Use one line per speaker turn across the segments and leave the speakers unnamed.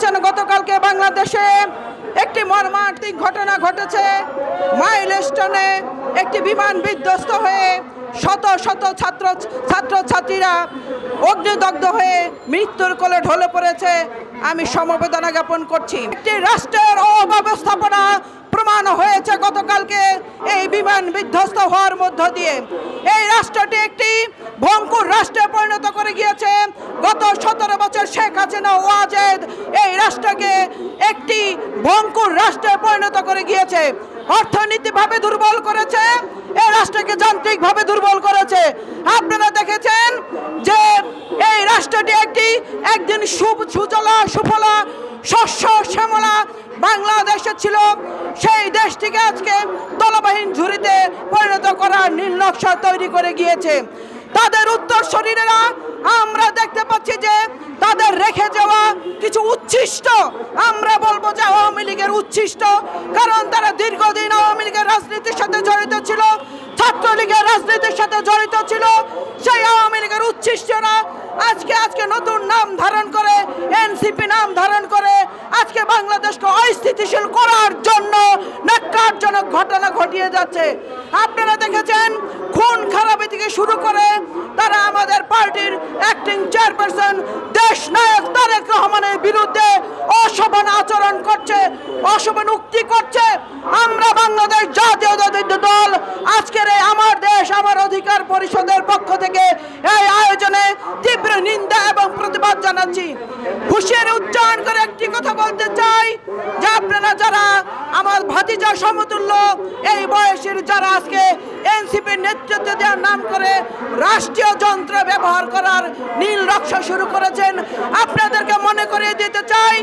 দেখেছেন গতকালকে বাংলাদেশে একটি মর্মান্তিক ঘটনা ঘটেছে। মাইল স্টোনে একটি বিমান বিধ্বস্ত হয়ে শত শত ছাত্র, ছাত্রছাত্রীরা অগ্নিদগ্ধ হয়ে মৃত্যুর কোলে ঢলে পড়েছে। আমি সমবেদনা জ্ঞাপন করছি। একটি রাষ্ট্রের অব্যবস্থাপনা প্রমাণ হয়েছে গতকালকে এই বিমান বিধ্বস্ত হওয়ার মধ্য দিয়ে। এই রাষ্ট্রটি একটি ভঙ্কুর রাষ্ট্রে পরিণত করে গিয়েছে। গত সতেরো বছর শেখ হাসিনা ওয়াজেদ এই রাষ্ট্রকে একটি ভঙ্কুর রাষ্ট্রে পরিণত করে গিয়েছে। অর্থনীতিভাবে দুর্বল করেছে, এই রাষ্ট্রকে যান্ত্রিকভাবে দুর্বল করেছে। আপনারা দেখেছেন যে এই রাষ্ট্রটি একটি একদিন সুজলা, সুফলা, শস্য, শ্যামলা বাংলাদেশে ছিল। সেই দেশটিকে আজকে দলবাহীন ঝুড়িতে পরিণত করার নীল নকশা তৈরি করে গিয়েছে। তাদের উত্তর শরীরেরা, আমরা দেখতে পাচ্ছি যে তাদের রেখে যাওয়া কিছু উচ্ছিষ্ট, আমরা বলব যে আওয়ামী লীগের উচ্ছিষ্ট, কারণ তারা দীর্ঘদিন আওয়ামী লীগের রাজনীতির সাথে জড়িত ছিল, ছাত্রলীগের রাজনীতির সাথে জড়িত ছিল, সেই আওয়ামী লীগের উচ্ছিষ্টরা আজকে আজকে নতুন নাম ধারণ করে, এনসিপি নাম ধারণ করে, আজকে বাংলাদেশকে অস্থিতিশীল করার জন্য ন্যাক্কারজনক ঘটনা ঘটিয়ে যাচ্ছে। আপনারা দেখেছেন খুন খারাপি থেকে শুরু করে তারা আমাদের পার্টির অ্যাক্টিং চেয়ারপারসন দেশ নায়ক তারেক রহমানের বিরুদ্ধে অশোভন আচরণ করছে, অশোভন উক্তি করছে। আমরা বাংলাদেশ জাতীয় দল, আজকের এই আমার দেশ, আমার অধিকার পরিষদের পক্ষ থেকে এই আয়োজনে তীব্র নিন্দা এবং প্রতিবাদ জানাচ্ছি। হুঁশিয়ারি উচ্চারণ করে একটি কথা বলতে চাই। আমার সমতুল্য এই বয়সের যারা আজকে এনসিপির নেতৃত্ব দেওয়ার নাম করে রাষ্ট্রীয় যন্ত্র ব্যবহার করার নীল রক্ষা শুরু করেছেন, আপনাদেরকে মনে করিয়ে দিতে চাই,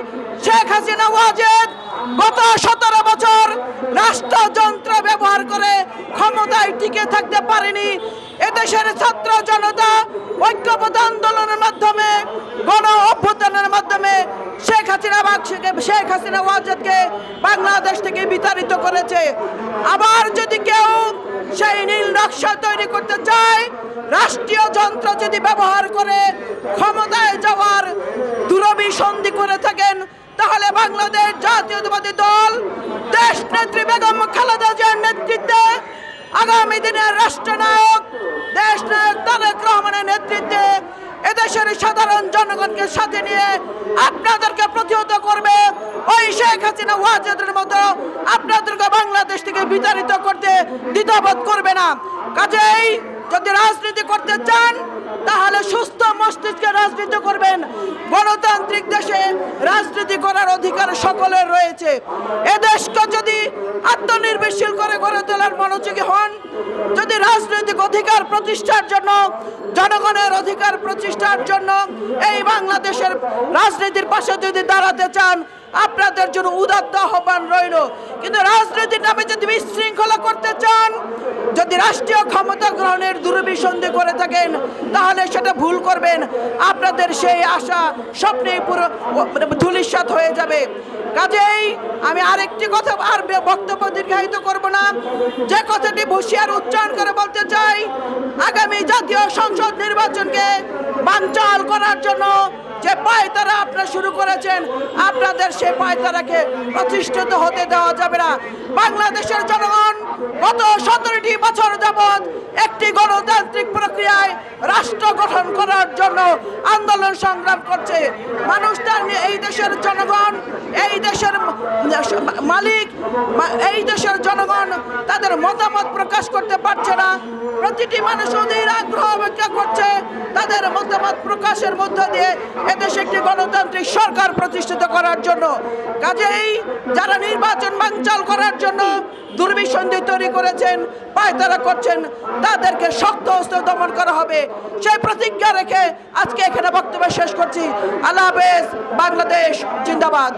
শেখ হাসিনা ওয়াজেদ গত সতেরো বছর রাষ্ট্রযন্ত্র ব্যবহার করে ক্ষমতায় টিকে থাকতে পারেনি। এদেশের ছাত্র জনতা ঐক্যবদ্ধ আন্দোলনের মাধ্যমে, গণ অভ্যুত্থানের মাধ্যমে শেখ হাসিনা শেখ হাসিনা ওয়াজেদকে বাংলাদেশ থেকে বিতাড়িত করেছে। আবার যদি কেউ সেই নীল নকশা তৈরি করতে চায়, রাষ্ট্রীয় যন্ত্র যদি ব্যবহার করে ক্ষমতায় যাওয়ার দূরভিসন্ধি করে থাকেন, তাহলে বাংলাদেশ জাতীয়তাবাদী দল দেশ নেত্রী বেগম খালেদা জিয়ার নেতৃত্বে আগামী দিনের রাষ্ট্রনায়ক দেশ নায়ক তারেক রহমানের নেতৃত্বে এদেশের সাধারণ জনগণকে সাথে নিয়ে আপনাদেরকে প্রতিহত করবে ওই শেখ হাসিনা ওয়াজেদের মতো। আপনাদেরকে বাংলাদেশ থেকে বিতাড়িত করতে দ্বিধাবোধ করবে না। কাজেই যদি রাজনীতি করতে চান, তাহলে সুস্থ মস্তিষ্কে রাজনীতি করবেন। গণতান্ত্রিক দেশে রাজনীতি করার অধিকার সকলের রয়েছে। এ দেশকে যদি আত্মনির্ভরশীল করে গড়ে তোলার মনোযোগী হন, যদি রাজনৈতিক অধিকার প্রতিষ্ঠার জন্য, জনগণের অধিকার প্রতিষ্ঠার জন্য, এই বাংলাদেশের রাজনীতির পাশে যদি দাঁড়াতে চান আপনাদের জন্য উদাত্ত আহ্বান রইল। কিন্তু রাজনীতির নামে যদি বিশৃঙ্খলা করতে চান, যদি রাষ্ট্রীয় ক্ষমতা গ্রহণের দুর্বিসন্ধি করে থাকেন, তাহলে সেটা ভুল করবেন। আপনাদের সেই আশা স্বপ্নেই পুরো ধুলিস্বাত হয়ে যাবে। কাজেই আমি আরেকটি কথা আর বক্তব্য দীর্ঘায়িত করব না। যে কথাটি হুঁশিয়ার উচ্চারণ করে বলতে চাই, আগামী জাতীয় সংসদ নির্বাচনকে বাঞ্চাল করার জন্য যে পায়তারা আপনারা শুরু করেছেন, আপনাদের সেই পায়তারাকে প্রতিষ্ঠিত হতে দেওয়া যাবে না। বাংলাদেশের জনগণ গত সতেরোটি বছর যাবৎ একটি গণতান্ত্রিক প্রক্রিয়ায় রাষ্ট্র গঠন করার জন্য আন্দোলন সংগ্রাম করছে। মানুষ তার এই দেশের জনগণ, এই দেশের মালিক এই দেশের জনগণ তাদের মতামত প্রকাশ করতে পারছে না। প্রতিটি মানুষ অধীর আগ্রহ অপেক্ষা করছে। তাদের মতামত প্রকাশের মধ্য দিয়ে এদেশে একটি গণতান্ত্রিক সরকার প্রতিষ্ঠিত করার জন্য। কাজেই যারা নির্বাচন বানচাল করার জন্য দুর্বিসন্ধি তৈরি করেছেন, পায়তারা করছেন, তাদেরকে শক্ত হস্তে দমন করা হবে। সেই প্রতিজ্ঞা রেখে আজকে এখানে বক্তব্য শেষ করছি। আল্লাহ হাফেজ, বাংলাদেশ, জিন্দাবাদ।